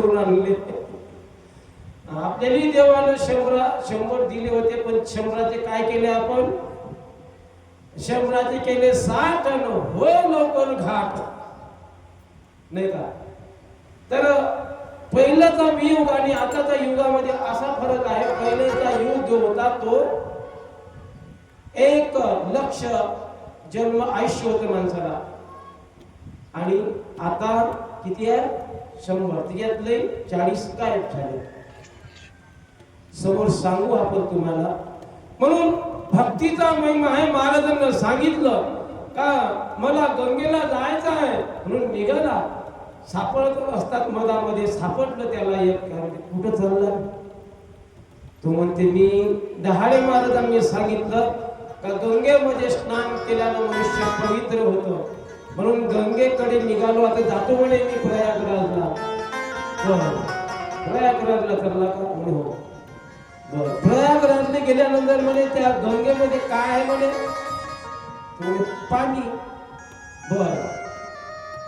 करून आणले. आपल्यालाही देवानं शंभरा शंभर दिले होते पण शंभराचे काय केले आपण? शंभराचे केले साठ अन होय लवकर घाट. नाही का? तर पहिल्याचा युग आणि आताच्या युगामध्ये असा फरक आहे पहिल्याचा युग जो होता तो एक लक्ष जन्म आयुष्य होतं माणसाला. आणि आता किती आहे? शंभर. त्याच्यातले चाळीस काय झाले. समोर सांगू आपण तुम्हाला. म्हणून भक्तीचा महिमा आहे महाराजांना सांगितलं का मला गंगेला जायचं आहे म्हणून निघाला. सापडत असतात मधामध्ये सापडलं त्याला एक कारण कुठं चाललं? तो म्हणते मी डहाळे महाराजांनी सांगितलं का गंगेमध्ये स्नान केल्यानं मनुष्य पवित्र होतं. म्हणून गंगेकडे निघालो आता जातो म्हणे मी प्रयागराजला. प्रयागराजला करला का? म्हणे हो. बरं. गेल्यानंतर म्हणे त्या गंगेमध्ये काय आहे म्हणे? पाणी. बर.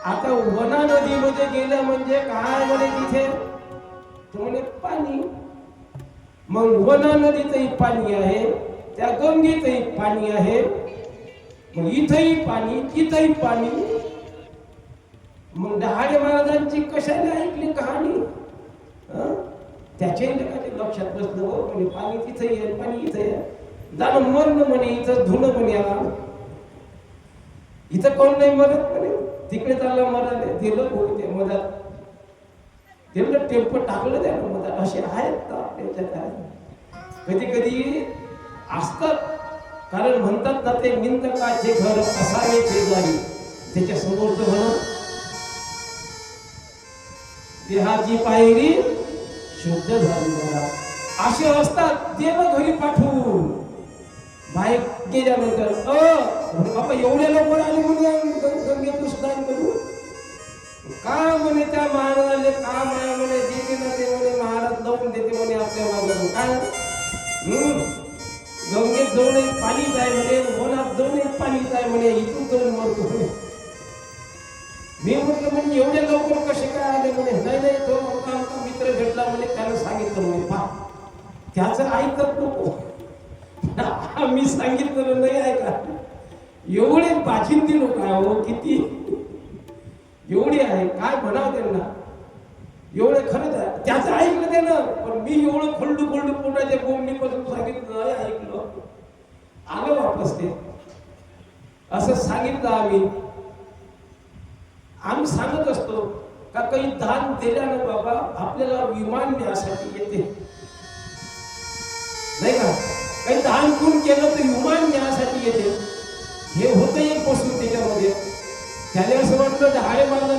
आता वना नदीमध्ये गेलं म्हणजे काय म्हणे तिथे? म्हणे पाणी. मग वना नदीचंही पाणी आहे त्या गंगेचंही पाणी आहे. मग इथंही पाणी तिथंही पाणी. मग डहाळे महाराजांची कशाने ऐकली कहाणी? त्याच्याही लोकांच्या लक्षात बसलं हो म्हणे पाणी तिथंही आहे पाणी इथं आहे. जाणं मरण म्हणे इथं धुणं म्हणे आला इथं कोण नाही मरत म्हणे? तिकडे चालला मराले दिलं भाऊ ते मधात तेवढं टेम्प टाकलं त्यानं मधात असे आहेत का त्यांच्या काय? कधी कधी असतात. कारण म्हणतात ना ते निंदकाचे घर असावे शेजारी त्याच्या समोरचं म्हणून देहाची पायरी शुद्ध झाली मला असे असतात देव घरी पाठवू बाहेर गेल्यानंतर अ बाबा एवढ्या लवकर आले म्हणे गं- स्नान करू का म्हणे त्या महाराजाले का माया म्हणे देते ना ते म्हणे महाराज लावून देते म्हणे आपल्या मागं? काय? हम्म. गंगेत जाऊन एक पाणीच आहे म्हणे वनात जाऊन एक पाणीच आहे म्हणे इथून जाऊन मरतो म्हणे मी म्हटलं म्हणजे एवढे लवकर कसे काय आले म्हणे? नाही नाही तो आमचा आमचा मित्र भेटला म्हणे त्यानं सांगितलं म्हणे पा त्याचं ऐकत नको. मी सांगितलं नाही ऐका. एवढे पाचिंती लोक आहे हो किती. एवढे आहे काय म्हणावं त्यांना? एवढं खरंच त्याचं ऐकलं त्यानं पण मी एवढं खंडू खंडू पोटाच्या बोंबणीपासून सांगितलं नाही ऐकलं. आलं वापस ते. असं सांगितलं आम्ही. आम्ही सांगत असतो का काही दान दिल्यानं बाबा आपल्याला विमान न्यासाठी येते. नाही का? काही दान कोण केलं तर विमान न्यासाठी येते. हे होतं एक पासून त्याच्यामध्ये. त्याने असं वाटलं दहाडे महाराजांनी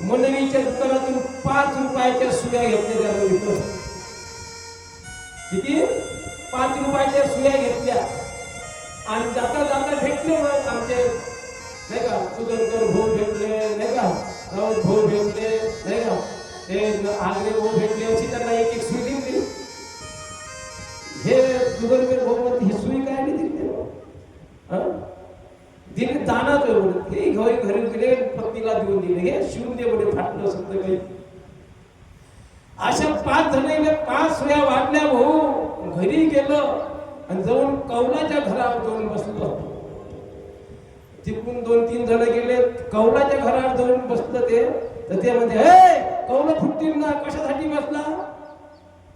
मंडळीच्या दुकानातून पाच रुपयाच्या सुया घेतल्या त्याला किती? पाच रुपयाच्या सुया घेतल्या. आणि जाता जाता भेटले मग आमचे. नाही का? सुदर्शन भाऊ भेटले नाही का? राऊत भाऊ भेटले नाही का? ते आगरे भाऊ भेटले अशी घरी दिले पत्नीला देऊन दिले. हे शिवून दे म्हणे फाटलं सगळं काही अशा पाच जणांना पाच सुया वाटल्या भाऊ. घरी गेलं आणि जाऊन कौलाच्या घरावर जाऊन बसलो. तिकडून दोन तीन जण गेले. कौलाच्या घरावर जाऊन बसलं ते. तर ते म्हणजे हे कौल फुटतील ना? कशासाठी बसला?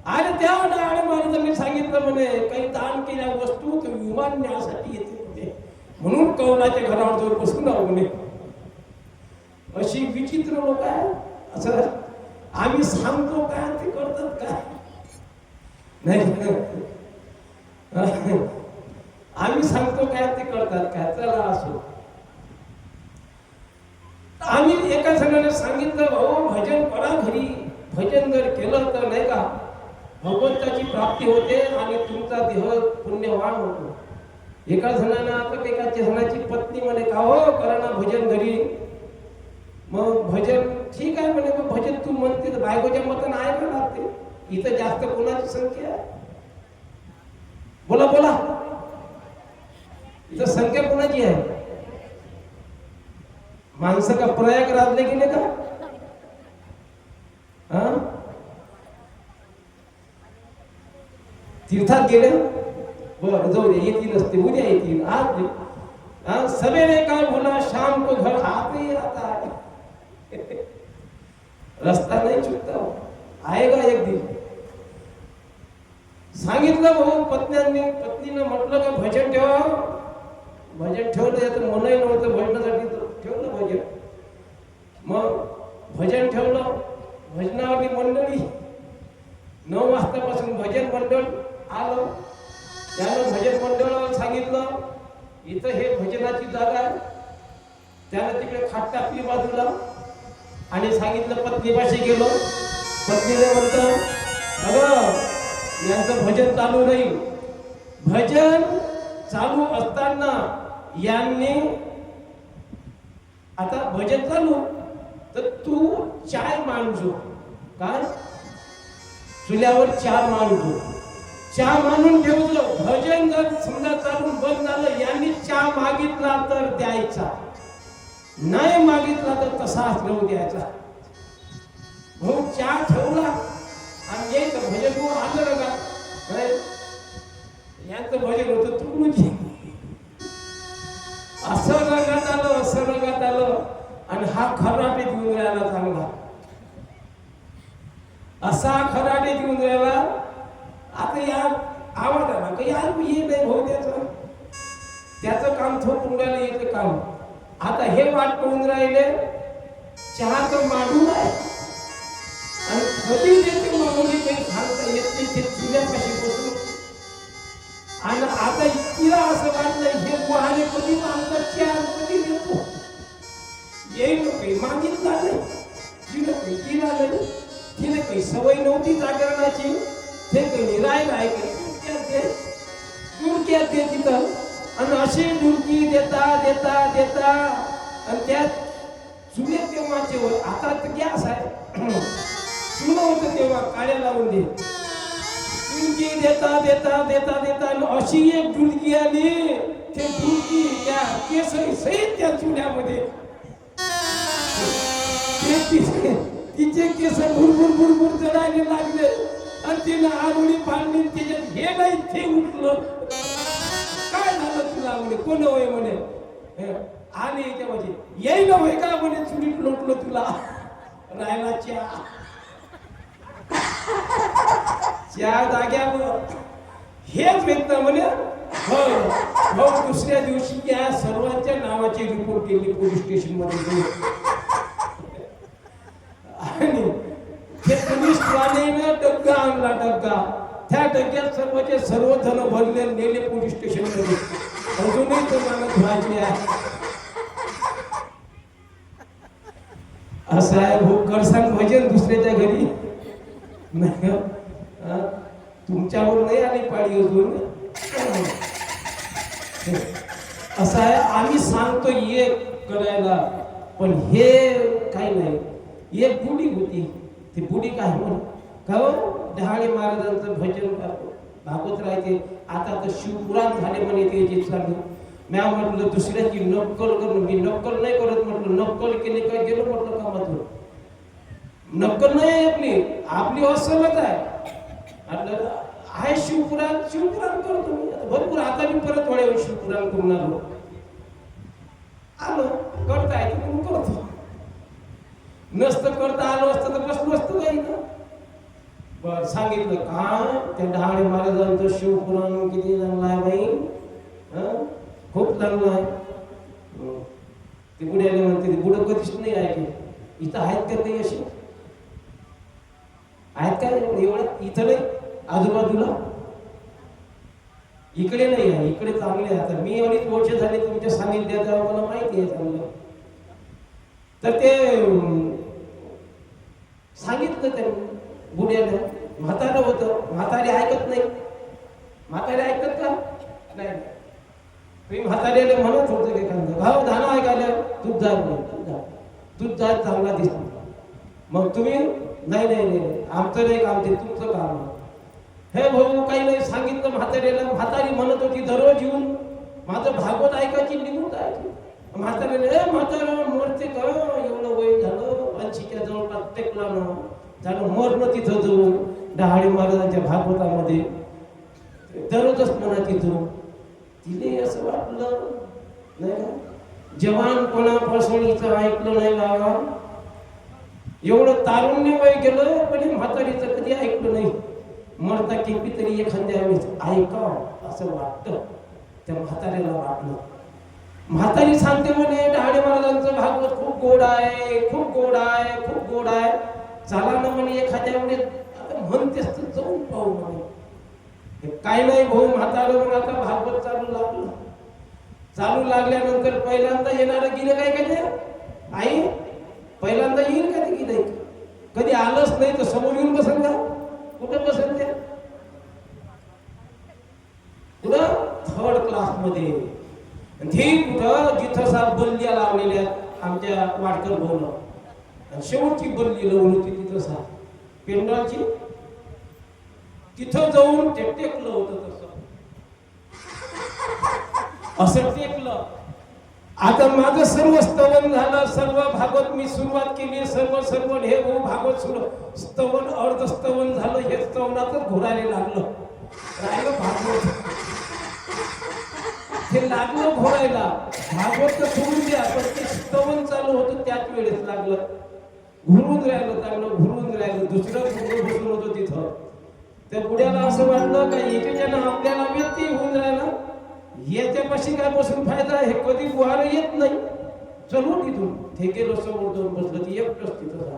अरे त्या अरे मी सांगितलं म्हणे काही दान केल्या वस्तू ते विमान न्यासाठी येते म्हणून कौलाच्या घरावर जाऊन बसून राहू म्हणे. अशी विचित्र लोक आहे असं आम्ही सांगतो काय ते करतात काय? नाही आम्ही सांगतो काय ते करतात काय? चला असो. आम्ही एका जणाने सांगितलं भाऊ भजन करा घरी. भजन जर केलं तर नाही का भगवंताची प्राप्ती होते आणि तुमचा देह पुण्यवान होतो. एका जणांना आता एका जणाची पत्नी म्हणे का हो करा ना भजन घरी. मग भजन ठीक आहे म्हणे भजन तू म्हणते तर बायकोच्या आहे का लागते इथं जास्त कोणाची संख्या बोला बोला. इथं संख्या कोणाची आहे? माणसं का प्रयाग गेले का हा? तीर्थात गेले? बरं, जाऊ दे येतीलच ते उद्या येतील. आज सवेरे का बोला, शाम को घर आते आता. रस्ता नाही चुकता हो. आएगा एक दिन? सांगितलं भाऊ पत्न्यांनी. पत्नीनं म्हटलं का भजन ठेवा? भजन ठेवलं याचं मनही नव्हतं भजनासाठी तर ठेवलं भजन. मग भजन ठेवलं. भजनावाली मंडळी नऊ वाजतापासून भजन मंडळ आलं. त्यानं भजन मंडळाला सांगितलं इथं हे भजनाची जागा आहे. त्यानं तिकडे खाट टाकली बाजूला. आणि सांगितलं पत्नीपाशी गेलो. पत्नीला म्हणतं अगं यांचं भजन चालू राहील. भजन चालू असताना यांनी आता भजन चालू. तर तू चाय मांडजो. काय? चुल्यावर चहा मांडतो चहा मांडून ठेवतो भजन जर समजा चालून बंद झालं यांनी चहा मागितला तर द्यायचा. नाही मागितला तर तसाच राहू द्यायचा. भाऊ चहा ठेवला. आणि एक भजन भाऊ आलं का नाही. यांचं भजन होतं तू म्हणजे. असं रंगात आलं असं रंगात आलं. आणि हा खराटे घेऊन राहिला चांगला. असा खराटे घेऊन राहिला आता या आवाज आला का यार हे नाही भाऊ त्याचं? त्याचं काम थोडं राहिलं याचं काम. आता हे वाट पडून राहिले चहाचं मांडून आहे. आणि कधी त्याची मागून ते सांगता येत नाही ते चुल्यापाशी बसून. आणि आता तिला असं वाटलं हे गुहाने कधी मागतात चहा कधी देतो? येईल काही मागितला नाही. तिला काही केला नाही. तिला काही सवय नव्हती जागरणाची. ते काही राय आहे काही डुरक्यात ते तिथं. आणि अशी डुरकी देता देता देता आणि त्यात चुले तेव्हाचे जेवण आता तर गॅस आहे. चुलं होतं तेव्हा काळ्या लावून दे. डुलकी देता देता देता देता आणि अशी एक डुलकी आली ते डुलकी त्या केस सहित त्या चुल्यामध्ये तिचे तिचे केस भुरभुर भुरभुर चढायला लागले. आणि तिनं आरुळी पाडली त्याच्यात हे नाही ते उठलं. का म्हणे कोण होय म्हणे? आले आणि ते म्हणजे येई ना होय का म्हणे चुलीत लोटलो तुला? राहिला च्या च्या जाग्यावर. हेच व्यक्त म्हणे मग दुसऱ्या दिवशी त्या सर्वांच्या नावाची रिपोर्ट केली पोलीस स्टेशनमध्ये आणि ते पोलीस वाल्यानं डग्गा आणला डग्गा. त्या डग्यात सर्वचे सर्व जण भरले नेले पोलीस स्टेशनमध्ये. अजूनही तुम्हाला धुवायची आहे. असं आहे भाऊ करसांग भजन दुसऱ्याच्या घरी. नाही हो. तुमच्यावर नाही आली पाळी अजून. असं आहे आम्ही सांगतो ये करायला पण हे काही नाही. एक बुडी होती. ती बुडी काय म्हण? का हो? डहाळे महाराजांचं भजन करतो भागवत राहते आता तर शिवपुराण झाले पण येते जे चालू. म्या म्हटलं दुसऱ्याची नक्कल करून मी नक्कल नाही करत म्हटलं नक्कल केली काय गेलो म्हटलं कामातून. नक्कल नाही आहे आपली आपली असलच आहे. म्हटलं आहे शिवपुराण शिवपुराण करतो मी. आता भरपूर आता मी परत थोड्या शिवपुराण करून आलो. आलो करता येते म्हणून करतो. नसतं करता आलो असतं तर बसलो असतं काही इथं बर सांगितलं काय त्या डहाळे महाराजांचं शिवपुराण किती चांगलं आहे बाई? खूप चांगलं आहे. हो. ते बुड्याला म्हणते ते बुडं कधीच नाही ऐकले इथं आहेत का काही असे आहेत का? एवढं इथं नाही आजूबाजूला? इकडे नाही आहे इकडे चांगले आता मी अडीच वर्ष झाले तुमच्या सानिध्यात मला माहिती आहे चांगलं. तर ते सांगितलं त्यांनी बुड्याला म्हातारं होतं. म्हातारे ऐकत नाही. म्हातारे ऐकत का? नाही मी म्हाताऱ्याला म्हणत होतो की एखादं. भाऊ धाना ऐकायला दूध जा म्हणे, दूध जा दूध चांगला दिसतो मग तुम्ही नाही नाही नाही आमचं नाही काम ते तुमचं काम हे भाऊ काही नाही सांगितलं म्हाताऱ्याला म्हातारी म्हणत होती दररोज येऊन माझं भागवत ऐकायची निघून जायची म्हातारीने ए म्हातारा मरते का? एवढं वय झालं. पंचीच्या जवळ प्रत्येक ना झालं. मरण तिथं जवळ. डहाळी महाराजांच्या भागवतामध्ये दररोजच म्हणा येतो तिने असं वाटलं नाही का? कोणा इथं ऐकलं नाही बाबा. एवढं तारुण्य वय गेलं पण हे म्हातारीचं कधी ऐकलं नाही. मरता केपी तरी एखाद्या वेळेस ऐकाव असं वाटतं. त्या म्हातारीला वाटलं. म्हातारी सांगते म्हणे डहाळे महाराजांचं भागवत खूप गोड आहे खूप गोड आहे खूप गोड आहे. चला ना म्हणे एखाद्या वेळेस म्हणतेस तर जाऊन पाहू म्हणे हे काय नाही भाऊ म्हातारं म्हणून आता भागवत चालू लागलं. चालू लागल्यानंतर पहिल्यांदा येणार गिरे काय काय ते आई पहिल्यांदा येईल का ते गिरे कधी आलंच नाही तर समोर येऊन बसेल का? कुठं बसेल ते? कुठं? थर्ड क्लासमध्ये. आणि कुठं? जिथं सा बल्ल्या लावलेल्या आमच्या वाडकर भाऊनं. शेवटची बल्ली लावून होती तिथं सा पेंडॉलची तिथं जाऊन ते टेकलं होतं तसं. असं टेकलं. आता माझं सर्व स्तवन झालं सर्व भागवत मी सुरुवात केली सर्व सर्व हे हो भागवत सुरू. स्तवन अर्ध स्तवन झालं हे स्तवनातच घोरायला लागलं. राहिलं भागवत. हे लागलं घोरायला भागवत तर सोडून द्या पण ते स्तवन चालू होतं त्याच वेळेस लागलं. घुरून राहिलं चांगलं घुरून राहिलं दुसरं घुसलं होतं तिथं. त्या पुढ्याला असं वाटलं का एकेच्यानं आपल्याला व्यक्ती होऊन राहिला. याच्यापाशी काय बसून फायदा हे कधी गुहार येत नाही. चलो तिथून ते गेलो समोर जाऊन बसलं ती एकटंच तिथं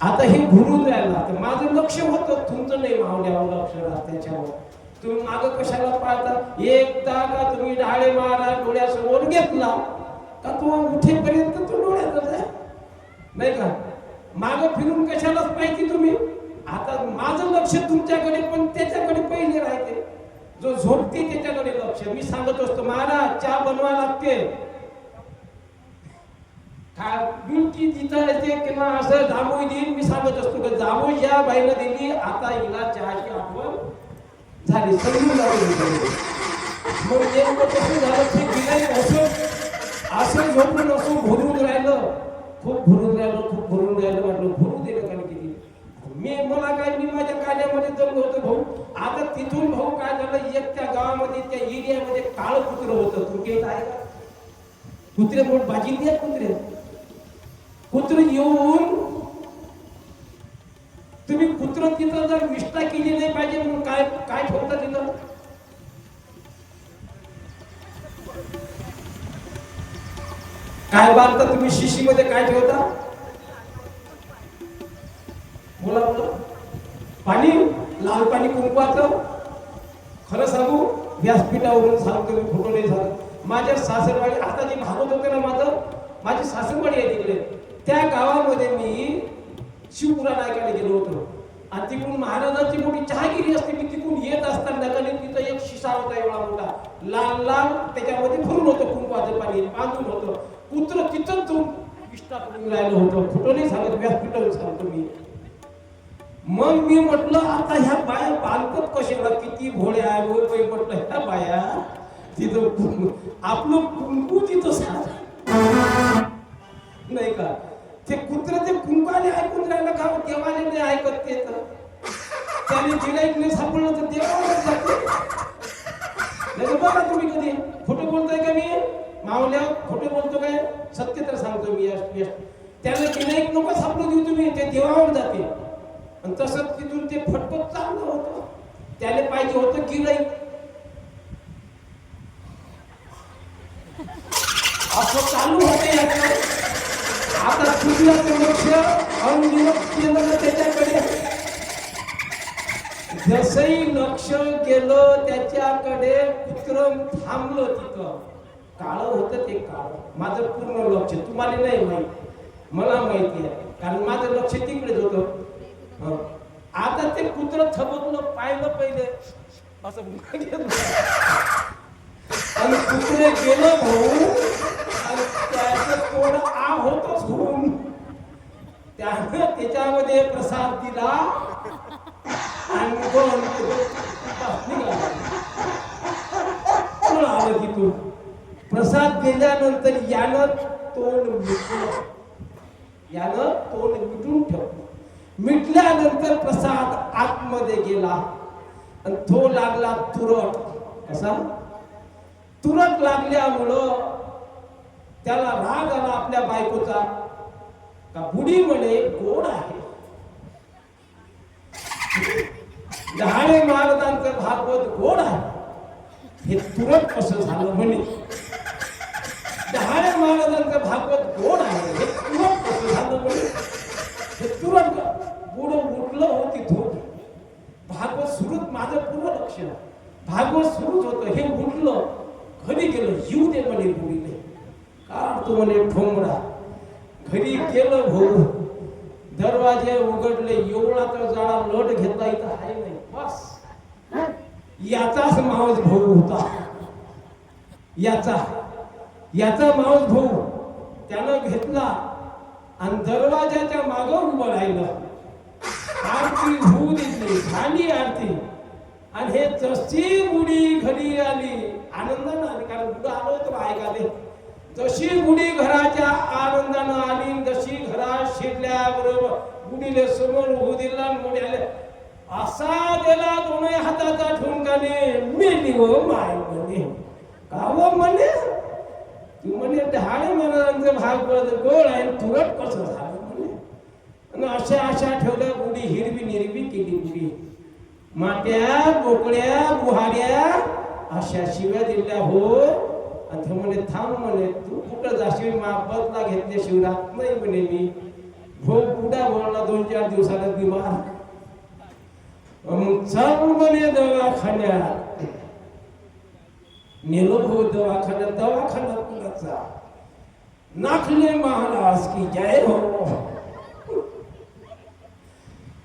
आता हे घुरून राहिला. तर माझं लक्ष होतं तुमचं नाही मावल्यावर लक्ष राहत त्याच्यावर. तुम्ही माग कशाला पाहता एकदा का तुम्ही डाळे मारा डोळ्यासमोर घेतला का तो उठेपर्यंत तो डोळ्यातच आहे नाही का? माग फिरून कशालाच पाहिजे तुम्ही? आता लक्ष तुमच्याकडे पण त्याच्याकडे पहिले राहते. जो झोपते त्याच्याकडे लक्ष. मी सांगत असतो महाराज चहा बनवा लागते. बिलकी जिथं येते किंवा असं जांभूळ देईल मी सांगत असतो की जांभूळ ज्या बाईला दिली आता हिला चहाची आठवण झाली. समजून जाऊ मग नेमकं कसं झालं ते गिराई असं असं झोपून असं भरून राहिलं. खूप भरून राहिलं खूप भरून राहिलं वाटलं भरू दिलं मी मला काय मी माझ्या काल्यामध्ये जमलो होतो भाऊ. आता तिथून भाऊ काय झालं? एक त्या गावामध्ये त्या एरियामध्ये काळ कुत्र होतं. तुमच्या आहे का कुत्रे मोठ बाजी कुत्रे. कुत्र येऊन तुम्ही कुत्र तिथं जर निष्ठा केली नाही पाहिजे म्हणून काय काय ठेवता तिथं? काय बांधता तुम्ही? शिशीमध्ये काय ठेवता? बोला बोला. पाणी लाल पाणी कुंकवाचं. खरं सांगू व्यासपीठावरून सांगतो मी फोटो नाही झालं. माझ्या सासरवाडी आता जे भागवत होते ना माझं माझी सासरवाडी आहे तिकडे. त्या गावामध्ये मी शिवपुराण ऐकायला गेलो होतो. आणि तिकडून महाराजांची मोठी चहागिरी असते मी तिकडून येत असताना नकाने तिथं एक शिसा होता एवढा मोठा. लाल लाल त्याच्यामध्ये भरून होतं कुंकवाचं पाणी बांधून होतं. कुत्र तिथंच जाऊन इष्टा करून राहिलं होतं. फोटो नाही सांगत व्यासपीठावर सांगतो मी मग मी म्हटलं आता ह्या बाया बालकत कशाला किती भोळ्या आहे होय म्हटलं ह्या बाया तिथं आपलं कुंकू तिथं साध नाही का? ते कुत्र ते कुंकाने ऐकून राहिलं का? देवाने नाही ऐकत ते तर. त्याने जिलाईने सापडलं तर देवाला जाते. बघा तुम्ही कधी खोटं बोलताय का मी? मावल्या खोटं बोलतो काय? सत्य तर सांगतो मी यश त्याला जिलाईक नको सापडू देऊ तुम्ही ते देवावर जाते. आणि तसंच तिथून ते फटफट चाललं होतं. त्याला पाहिजे होतं गिराईक असं चालू होते आता तुझं लक्ष अनिरक्त केलं त्याच्याकडे. जसही लक्ष गेलं त्याच्याकडे पुत्र थांबलं तिथं. काळ होतं ते काळ. माझं पूर्ण लक्ष. तुम्हाला नाही माहीत. मला माहिती आहे. कारण माझं लक्ष तिकडेच होतं. हो. आता ते कुत्र थबकलं पाहिलं पहिले. असं म्हणजे आणि कुत्रे गेलं भाऊ आणि त्याचं तोंड आ होतच होऊन त्यानं त्याच्यामध्ये प्रसाद दिला आणि दोन निघाला. आलं तिथून? प्रसाद दिल्यानंतर यानं तोंड मिटलं यानं तोंड मिटून ठेवलं. मिटल्यानंतर प्रसाद आतमध्ये गेला. आणि तो लागला तुरट. कसा? तुरट लागल्यामुळं त्याला राग आला आपल्या बायकोचा. का बुडी म्हणे गोड आहे. डहाणे महाराजांचं भागवत गोड आहे. हे तुरट कसं झालं म्हणे? डहाणे महाराज भागवत गोड आहे हे तुरट कसं झालं म्हणे हे तुरट बुड उठलं होती धूप भागवत सुरूच माझं पूर्ण भागवत सुरूच होतं. हे उठलं घरी गेलं जीव ते म्हणे बुडीने काढतो म्हणे ठोंबडा. घरी गेलं भाऊ दरवाजे उघडले एवढा तर जाळा लट घेता इथं आहे नाही. बस. याचाच मावस भाऊ होता. याचा. याचा मावस भाऊ त्यानं घेतला आणि दरवाजाच्या मागं उभं राहिलं. आरती होऊ दिली झाली आरती. आणि हे जशी बुडी घरी आली आनंदानं आली. कारण बुडं आलो होतं ऐकाले जशी गुढी घराच्या आनंदानं आली जशी घरात शिरल्याबरोबर बरोबर समोर उभू दिला मुडी आले. असा दिला दोन्ही हाताचा ठोंकाने मेली हो माय म्हणे का हो म्हणे तू म्हणे ढाळे महाराजांचं भागवत गोळ आहे तुरट कसं झालं म्हणे आणि अशा अशा ठेवल्या गुढी हिरवी निरवी केली बुडी माट्या बोकड्या बुहाऱ्या अशा शिव्या दिल्या हो आणि ते म्हणे थांब म्हणे तू कुठं जाशील? मा बदला घेतल्या शिवरात नाही म्हणे मी. भो कुठा बोलला दोन चार दिवसाला बिमार. मग चल म्हणे दवाखान्यात. नेलो भाऊ दवाखान्यात दवाखान्यात कुणाचा नाखले महाराज की जय हो.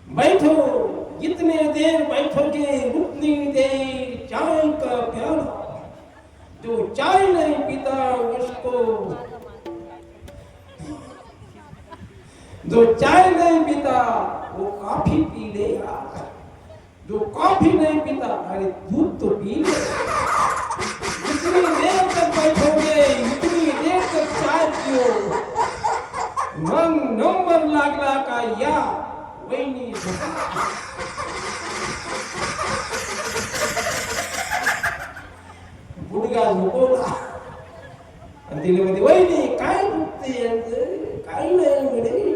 बैठो. जितने देर बैठोगे उतनी देर चाय का प्याला जो चाय नहीं पीता उसको। जो चाय नहीं पीता, वो कॉफ़ी पी लेगा जो कॉफ़ी नहीं पीता, अरे दूध तो पी ले। जितनी देर तक बैठोगे, इतनी देर तक चाय पियो। मग नंबर लागला का या वहिनी गुडगा झोपवला आणि तिने मध्ये वहिनी काय दुखते यांचं काय नाही म्हणे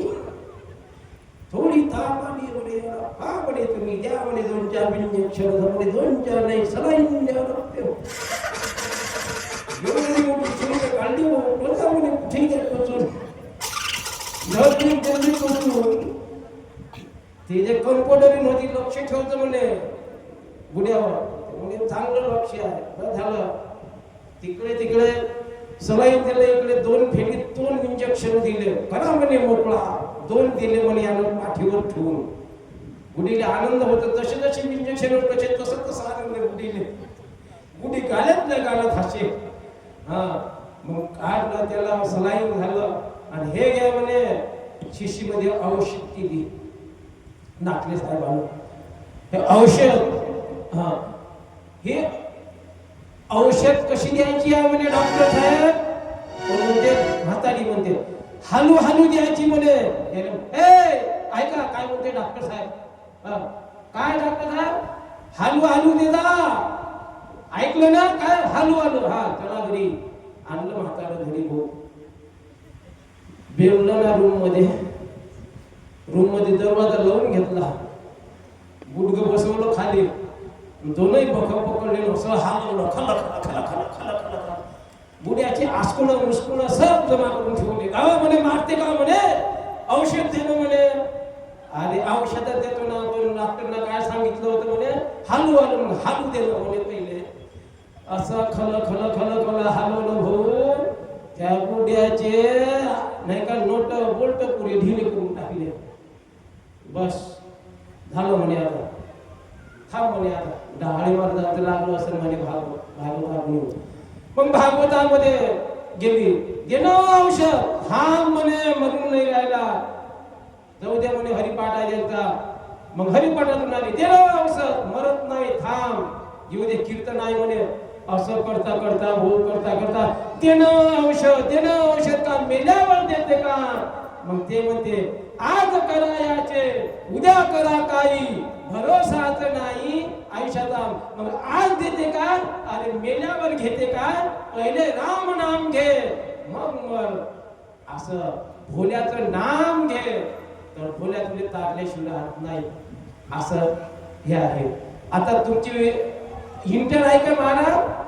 थोडी ताप आली म्हणे हा म्हणे तुम्ही द्या म्हणे दोन चार इंजेक्शन म्हणे दोन चार नाही सलाईन द्यावं लागते एवढी मोठी सुविधा काढली हो कोणता म्हणे कुठे गेलं बसून जल्दी जल्दी करून ते जे कंपाऊंडरमध्ये लक्ष ठेवतं म्हणे गुड्यावर म्हणजे चांगलं लक्ष आहे. बरं झालं. तिकडे तिकडे सलाईन दिले इकडे दोन फेरीत दोन इंजेक्शन दिले. करा म्हणे मोकळा. दोन दिले म्हणे यानं पाठीवर ठेवून. गुडीला आनंद होतो. जसे जसे इंजेक्शन कसे तसं तसं आनंद गुडीले. गुडी गाल्यात नाही गालत हसे हा. मग काढलं त्याला सलाईन झालं. आणि हे घ्या म्हणे शिशीमध्ये औषध केली. नाकले साहेबांना हे औषध हा. हे औषध कशी द्यायची आहे म्हणे डॉक्टर साहेब? म्हणते? म्हातारी म्हणते. हलू हलू द्यायची म्हणे. हे ऐका काय म्हणते डॉक्टर साहेब? हा, काय डॉक्टर साहेब? हलू हलू दे जा. ऐकलं ना? काय? हलू हलू. हा चला घरी. आणलं म्हातारं घरी भाऊ बेवलं ना रूममध्ये. रूममध्ये दरवाजा लावून घेतला. गुडग बसवलं खाली. दोनही पख पकडले असं हालवलं खला खला खला खला खला खला खला बुड्याची आसकुळ मुसकुळ सब जमा करून ठेवले. गावा म्हणे मारते का म्हणे. औषध देणं म्हणे. अरे औषध देतो ना पण डॉक्टरना काय सांगितलं होतं म्हणे? हालू हालून हालू देणं म्हणे पहिले. असं खल खल खल खल हलवलं भाऊ. त्या बुड्याचे नाही का नोट बोलट पुरे ढिले करून बस. झालं म्हणे आता. थांब म्हणे आता. डहाळीवर महाराजांचं लागलं असेल म्हणे भाग भागवत म्हणून. पण भागवतामध्ये गेली. गेलो औषध. हा म्हणे मरून नाही राहिला. जाऊ द्या म्हणे हरिपाठा गेलता. मग हरिपाठातून आली. गेलो औषध. मरत नाही. थांब. येऊ दे कीर्तन आहे म्हणे. असं करता करता हो करता करता. देणं औषध देणं औषध का मेल्यावर देते का? मग ते म्हणते आज करा याचे उद्या करा काही भरोसाच नाही आयुष्याचा मग आज देते का? अरे मेल्यावर घेते का? पहिले राम नाम घे मग मग असं भोल्याचं नाम घे. तर भोल्या तुझे तारल्याशिवाय राहत नाही. असं हे आहे. आता तुमची इंटर आहे का महाराज?